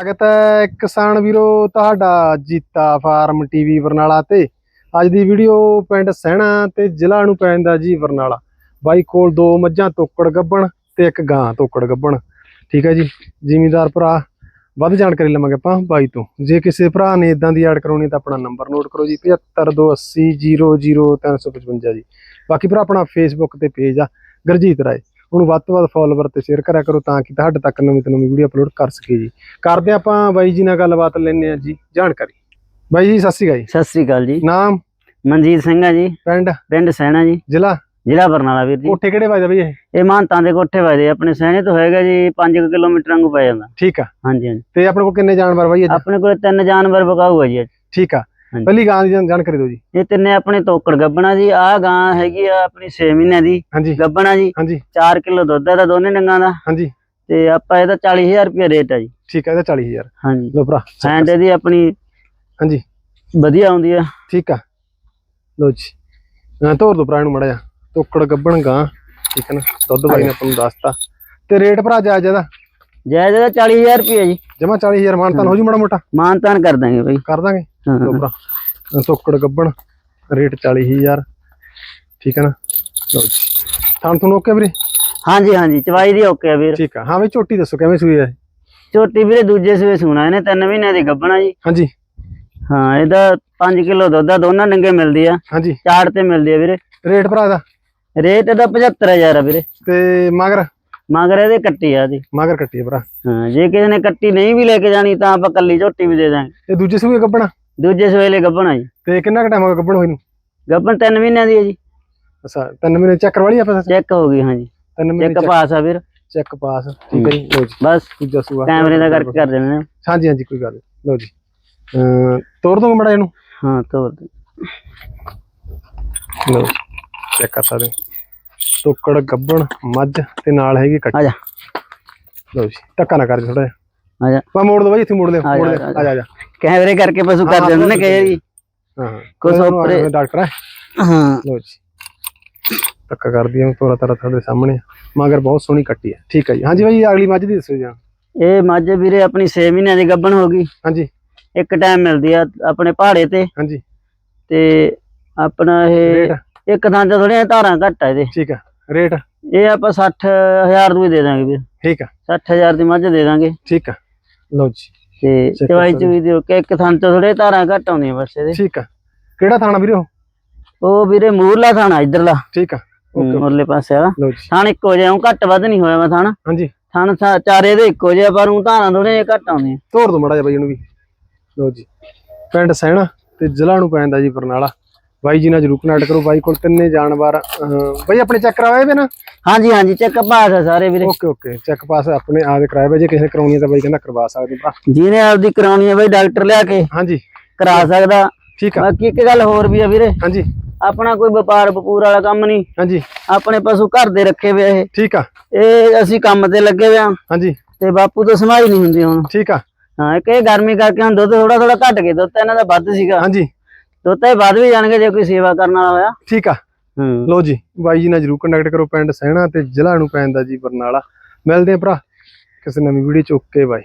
ਸਵਾਗਤ ਹੈ ਕਿਸਾਨ ਵੀਰੋ ਤੁਹਾਡਾ ਜੀਤਾ ਫਾਰਮ ਟੀਵੀ ਬਰਨਾਲਾ ਤੇ। ਅੱਜ ਦੀ ਵੀਡੀਓ ਪਿੰਡ ਸਹਿਣਾ ਤੇ ਜ਼ਿਲ੍ਹਾ ਨੂੰ ਪੈਂਦਾ ਜੀ ਬਰਨਾਲਾ ਬਾਈ ਕੋਲ ਦੋ ਮੱਝਾਂ ਤੋਕੜ ਗੱਬਣ ਤੇ ਇੱਕ ਗਾਂ ਤੋਕੜ ਗੱਬਣ। ਠੀਕ ਹੈ ਜੀ? ਜਿਮੀਦਾਰ ਭਰਾ, ਵੱਧ ਜਾਣਕਾਰੀ ਲਵਾਂਗੇ ਆਪਾਂ ਬਾਈ ਤੋਂ। ਜੇ ਕਿਸੇ ਭਰਾ ਨੇ ਇਦਾਂ ਦੀ ਐਡ ਕਰਾਉਣੀ ਤਾਂ ਆਪਣਾ ਨੰਬਰ ਨੋਟ ਕਰੋ ਜੀ 7528000355 ਜੀ। ਬਾਕੀ ਭਰਾ ਆਪਣਾ ਫੇਸਬੁੱਕ ਤੇ ਪੇਜ ਆ, ਗੁਰਜੀਤ ਰਾਏ। ਉਹਨੂੰ ਵੱਧ ਤੋਂ ਵੱਧ ਫੋਲੋਵਰ ਤੇ ਸ਼ੇਅਰ ਕਰਿਆ ਕਰੋ ਤਾਂ ਕਿ ਤੁਹਾਡੇ ਤੱਕ ਨਵੀਂ ਤੋਂ ਨਵੀਂ ਵੀਡੀਓ ਅਪਲੋਡ ਕਰ ਸਕੀਏ ਜੀ। ਕਰਦੇ ਆਪਾਂ ਬਾਈ ਜੀ ਨਾਲ ਗੱਲਬਾਤ ਲੈਣੇ ਆ ਜੀ ਜਾਣਕਾਰੀ। ਬਾਈ ਜੀ ਸਤਿ ਸ਼੍ਰੀ ਅਕਾਲ ਜੀ। ਸਤਿ ਸ੍ਰੀ ਅਕਾਲ ਜੀ। ਨਾਮ? ਮਨਜੀਤ ਸਿੰਘ ਆ ਜੀ। ਪਿੰਡ? ਪਿੰਡ ਸੈਣਾ ਜੀ। ਜ਼ਿਲ੍ਹਾ? ਜ਼ਿਲ੍ਹਾ ਬਰਨਾਲਾ ਵੀਰ ਜੀ। ਕੋਠੇ ਕਿਹੜੇ ਵੱਜਦਾ ਬਈ ਇਹ? ਇਹ ਮਾਨਤਾਂ ਦੇ ਕੋਠੇ ਵਜਦੇ ਆਪਣੇ ਸੈਣੇ ਤੋਂ ਹੋਏਗਾ ਜੀ 5 ਕਿਲੋਮੀਟਰ ਵਾਂਗੂ ਪੈ ਜਾਂਦਾ। ਠੀਕ ਆ। ਹਾਂਜੀ ਹਾਂਜੀ। ਤੇ ਆਪਣੇ ਕੋਲ ਕਿੰਨੇ ਜਾਨਵਰ ਬਾਈ ਆਪਣੇ ਕੋਲ ਤਿੰਨ ਜਾਨਵਰ ਬਕਾਊ ਹੈ ਜੀ। ਠੀਕ ਆ। ਹਾਂਜੀ। ਪਹਿਲੀ ਗਾਂ ਦੀ ਜਾਣ- ਜਾਣਕਾਰੀ ਦਿਓ ਜੀ। ਇਹ ਤਿੰਨੇ ਆਪਣੇ ਤੋਕੜ ਗੱਬਣਾ ਜੀ। ਆਹ ਗਾਂ ਹੈਗੀ ਆ ਆਪਣੀ 6 ਮਹੀਨਿਆਂ ਦੀ ਹਾਂਜੀ। ਗੱਬਣਾ ਜੀ। ਹਾਂਜੀ। 4 ਕਿਲੋ ਦੁੱਧ ਦਾ ਦੋਨੇ ਡੰਗਾਂ ਦਾ। ਹਾਂਜੀ। ਤੇ ਆਪਾਂ ਇਹਦਾ 40000 ਰੁਪਏ ਰੇਟ ਹੈ ਜੀ। ਠੀਕ ਆ ਇਹਦਾ 40000 ਹਾਂਜੀ। ਲੋ ਭਰਾ ਹੈਂਡ ਇਹਦੀ ਆਪਣੀ ਹਾਂਜੀ। ਵਧੀਆ ਆਉਂਦੀ ਆ। ਠੀਕ ਆ। ਲੋ ਜੀ। ਹਾਂ ਤੋਰ ਦੋ ਭਰਾ ਨੂੰ ਮੜਾ ਜਾ ਤੋਕੜ ਗੱਬਣ ਗਾਂ। ਠੀਕ ਹੈ ਨਾ ਦੁੱਧ ਬਾਈ ਨੇ ਆਪਾਂ ਨੂੰ ਦੱਸਤਾ। ਤੇ ਰੇਟ ਭਰਾ ਜਾ ਇਹਦਾ? ਜਾਇਜ਼ ਇਹਦਾ 40000 ਰੁਪਏ ਜੀ। ਜਮਾ 40000 ਮਾਨਤਾਨ ਹੋ ਜੂ ਮੜਾ ਮੋਟਾ? ਮਾਨਤਾਨ ਕਰ ਦਾਂਗੇ ਬਈ। ਕਰ ਦਾਂਗੇ। ਹਾਂ ਲੋ ਭਰਾ ਅਹ ਤੋਕੜ ਗੱਬਣ ਰੇਟ 40000 ਠੀਕ ਹੈ ਨਾ? ਲੋ ਜੀ। ਥਾਂ ਤੁਹਾਨੂੰ ਓਕੇ ਵੀਰੇ? ਹਾਂਜੀ ਹਾਂਜੀ ਚਵਾਈ ਦੀ ਓਕੇ ਆ ਵੀਰ। ਠੀਕ ਆ। ਹਾਂ ਵੀ ਝੋਟੀ ਦੱਸੋ ਕਿਵੇਂ ਸੂਈ ਹੈ ਝੋਟੀ ਵੀਰੇ ਦੂਜੇ ਸਵੇ ਸੁਣਾ ਇਹਨੇ 3 ਮਹੀਨਿਆਂ ਦੀ ਗੱਬਣਾ ਜੀ। ਹਾਂਜੀ। ਹਾਂ ਇਹਦਾ 5 ਕਿਲੋ ਦੁੱਧ ਆ ਦੋਨਾਂ ਡੰਗੇ ਮਿਲਦੀ ਆ। ਹਾਂਜੀ। ਚਾੜ ਤੇ ਮਿਲਦੀ ਆ ਵੀਰੇ। ਰੇਟ ਭਰਾ ਦਾ ਰੇਟ ਇਹਦਾ 75000 ਆ ਵੀਰੇ। ਤੇ ਮਗਰ? ਮਗਰ ਇਹਦੇ ਕੱਟੀ ਆ ਦੀ ਮਗਰ ਕੱਟੀ ਆ ਭਰਾ। ਹਾਂ ਜੇ ਕਿਸੇ ਨੇ ਕੱਟੀ ਨਹੀਂ ਵੀ ਲੈ ਕੇ ਜਾਣੀ ਤਾਂ ਆਪਾਂ ਕੱਲੀ ਝੋਟੀ ਵੀ ਦੇ ਦਾਂਗੇ। ਇਹ ਦੂਜੇ ਸੂਏ ਗੱਬਣਾ? ਦੂਜੇ ਸਵੇਲੇ ਗੱਬਣਾ ਜੀ। ਤੇ ਕਿੰਨਾ ਕੁ ਟਾਈਮ ਹੋ ਗਿਆ ਗੱਬਣ ਹੋਈ ਨੂੰ? ਗੱਬਣ 3 ਮਹੀਨਿਆਂ ਦੀ ਹੈ ਜੀ। ਅੱਛਾ ਤਿੰਨ ਮਹੀਨੇ ਚੈੱਕ ਕਰਵਾ ਲਈ ਆਪਾਂ ਚੈੱਕ ਹੋ ਗਈ ਤਿੰਨ ਮਹੀਨੇ ਚੈੱਕ ਪਾਸ ਆ ਵੀਰ ਚੈੱਕ ਪਾਸ ਠੀਕ ਹੈ ਜੀ ਲੋ ਜੀ। ਬਸ ਦੂਜਾ ਸੂਆ। ਕੈਮਰੇ ਦਾ ਕਰਕੇ ਕਰ ਦੇਣਾ। ਹਾਂਜੀ ਹਾਂਜੀ ਕੋਈ ਗੱਲ। ਲਓ ਜੀ। ਤੋੜ ਦੋਗੇ ਮੜਾ ਇਹਨੂੰ? ਹਾਂ ਤੋਰ ਦੇ। ਲਓ ਚੈੱਕ ਕਰ ਸਕਦੇ ਹੋ। ਤੋਕੜ ਗੱਬਣ ਮੱਝ ਤੇ ਨਾਲ ਹੈਗੀ ਕੱਟੀ। ਆ ਜਾ। ਲਓ ਜੀ ਧੱਕਾ ਨਾ ਕਰ ਥੋੜਾ ਜਿਹਾ। ਆ ਜਾ। ਮੋੜ ਦੋ ਬਾਈ ਇੱਥੇ ਮੋੜ ਲਿਓ ਆ ਮੋੜ ਜਾ, ਲਿਓ। ਆ ਆ ਜਾ ਆ ਜਾ। ਕੈਮਰੇ ਕਰਕੇ ਪਸ਼ੂ ਕਰ ਦਿੰਦੇ ਨੇ ਜੀ। ਹਾਂ ਉੱਪਰੇ- ਹੋਏ ਡਾਕਟਰ ਹੈ? ਹਾਂ। ਲਓ ਜੀ। ਧੱਕਾ ਕਰਦੀ ਹਾਂ ਤੋਰਾ ਤਰਾ ਤੁਹਾਡੇ ਸਾਹਮਣੇ। ਮਗਰ ਬਹੁਤ ਸੋਹਣੀ ਕੱਟੀ ਹੈ। ਠੀਕ ਹੈ ਜੀ। ਹਾਂਜੀ ਬਾਈ ਅਗਲੀ ਮੱਝ ਦੀ ਦੱਸੋ ਜੀ ਹਾਂ। ਇਹ ਮੱਝ ਵੀਰੇ ਆਪਣੀ 6 ਮਹੀਨਿਆਂ ਦੀ ਗੱਬਣ ਹੋ ਗਈ। ਹਾਂਜੀ। ਇੱਕ ਟਾਈਮ ਮਿਲਦੀ ਆ ਆਪਣੇ ਪਹਾੜੇ ਤੇ। ਹਾਂਜੀ। ਤੇ ਆਪਣਾ ਇਹ ਇੱਕ ਥਾਂ ਤੇ ਥੋੜੀਆਂ ਧਾਰਾਂ ਘੱਟ ਆ ਇਹਦੇ। ਠੀਕ ਹੈ ਰੇਟ? ਇਹ ਆਪਾਂ 60000 ਰੁਪਏ ਦੇ ਦਾਂਗੇ ਵੀਰ। ਠੀਕ ਹੈ 60000 ਦੀ ਮੱਝ ਦੇ ਦਾਂਗੇ। ਠੀਕ ਹੈ ਲਓ ਜੀ। ਤੇ ਚਵਾਈ ਚੂਈ ਦੀ ਕਿ ਇੱਕ ਥਾਂ ਤੇ ਥੋੜੇ ਧਾਰਾਂ ਘੱਟ ਆਉਂਦੀਆਂ ਬਸ ਇਹਦੇ। ਠੀਕ ਹੈ ਕਿਹੜਾ ਥਾਣਾ ਵੀਰੇ ਉਹ? ਉਹ ਵੀਰੇ ਮੂਰਲਾ ਥਾਣਾ ਇਧਰਲਾ। ਠੀਕ ਓਕੇ ਮੁਰਲੇ ਪਾਸੇ ਜੀ। ਥਾਣ ਇੱਕੋ ਜਿਹਾ ਉਹ ਘੱਟ ਵੱਧ ਨਹੀਂ ਹੋਇਆ ਵਾ ਥਾਣ। ਹਾਂਜੀ। ਥਾਣ ਚਾਰੇ ਦੇ ਇੱਕੋ ਜਿਹਾ ਪਰ ਉਹ ਧਾਰਾਂ ਥੋੜੇ ਜਿਹਾ ਘੱਟ ਆਉਂਦੀਆਂ। ਤੋੜ ਦੋ ਮੜਾ ਜਾ ਬਾਈ ਇਹਨੂੰ ਵੀ। ਲਓ ਜੀ। ਪਿੰਡ ਸਹਿਣਾ ਤੇ ਜ਼ਿਲ੍ਹਾ ਨੂੰ ਪੈਂਦਾ ਜੀ ਬਰਨਾਲਾ। ਬਾਈ ਜੀ ਨਾਲ ਜਰੂਰ ਕਨੈਕਟ ਕਰੋ ਬਾਈ ਕੋਲ ਤਿੰਨੇ ਜਾਨਵਰ ਬਾਈ ਆਪਣੇ ਚੈੱਕ ਕਰਾਏ ਵੇ ਨਾ ਹਾਂਜੀ ਹਾਂਜੀ ਚੈੱਕ ਪਾਸ ਆ ਸਾਰੇ ਵੀਰੇ। ਓਕੇ ਓਕੇ ਚੈੱਕ ਪਾਸ ਆਪਣੇ ਆਦੇ ਕਰਾਏ ਵੇ ਜੇ ਕਿਸੇ ਨੇ ਕਰਾਉਣੀ ਹੈ ਤਾਂ ਬਾਈ ਕਹਿੰਦਾ ਕਰਵਾ ਸਕਦੇ ਭਰਾ। ਜਿਹਨੇ ਆਪਦੀ ਕਰਾਉਣੀ ਹੈ ਬਈ ਡਾਕਟਰ ਲਿਆ ਕੇ ਹਾਂਜੀ। ਕਰਾ ਸਕਦਾ। ਠੀਕ ਆ। ਬਾਕੀ ਇੱਕ ਗੱਲ ਹੋਰ ਵੀ ਆ ਵੀਰੇ। ਹਾਂਜੀ। ਆਪਣਾ ਕੋਈ ਵਪਾਰ ਵਪੂਰ ਵਾਲਾ ਕੰਮ ਨਹੀਂ। ਹਾਂਜੀ। ਆਪਣੇ ਪਸ਼ੂ ਘਰ ਦੇ ਰੱਖੇ ਵੇ ਇਹ। ਠੀਕ ਆ। ਇਹ ਅਸੀਂ ਕੰਮ ਤੇ ਲੱਗੇ ਆ। ਹਾਂਜੀ। ਤੇ ਬਾਪੂ ਤੋਂ ਸਮਾਈ ਨਹੀਂ ਹੁੰਦੀ ਹੁਣ। ਠੀਕ ਆ। ਹਾਂ ਇਹ ਗਰਮੀ ਕਰਕੇ ਹੁਣ ਦੁੱਧ ਥੋੜਾ ਥੋੜਾ ਘਟ ਗਿਆ ਦੁੱਧ ਇਹਨਾਂ ਦਾ ਵੱਧ ਸੀਗਾ। ਹਾਂਜੀ। ਦੁੱਧ ਤਾਂ ਵੱਧ ਵੀ ਜਾਣਗੇ ਜੇ ਕੋਈ ਸੇਵਾ ਕਰਨ ਵਾਲਾ ਹੋਇਆ। ਠੀਕ ਆ। ਹੂੰ। ਲਓ ਜੀ ਬਾਈ ਜੀ ਨਾਲ ਜਰੂਰ ਕਨੈਕਟ ਕਰੋ ਪਿੰਡ ਸਹਿਣਾ ਤੇ ਜ਼ਿਲ੍ਹਾ ਨੂੰ ਪੈਂਦਾ ਜੀ ਬਰਨਾਲਾ। ਮਿਲਦੇ ਆ ਭਰਾ ਕਿਸੇ ਨਵੀਂ ਵੀਡੀਓ ਚ। Okay bye.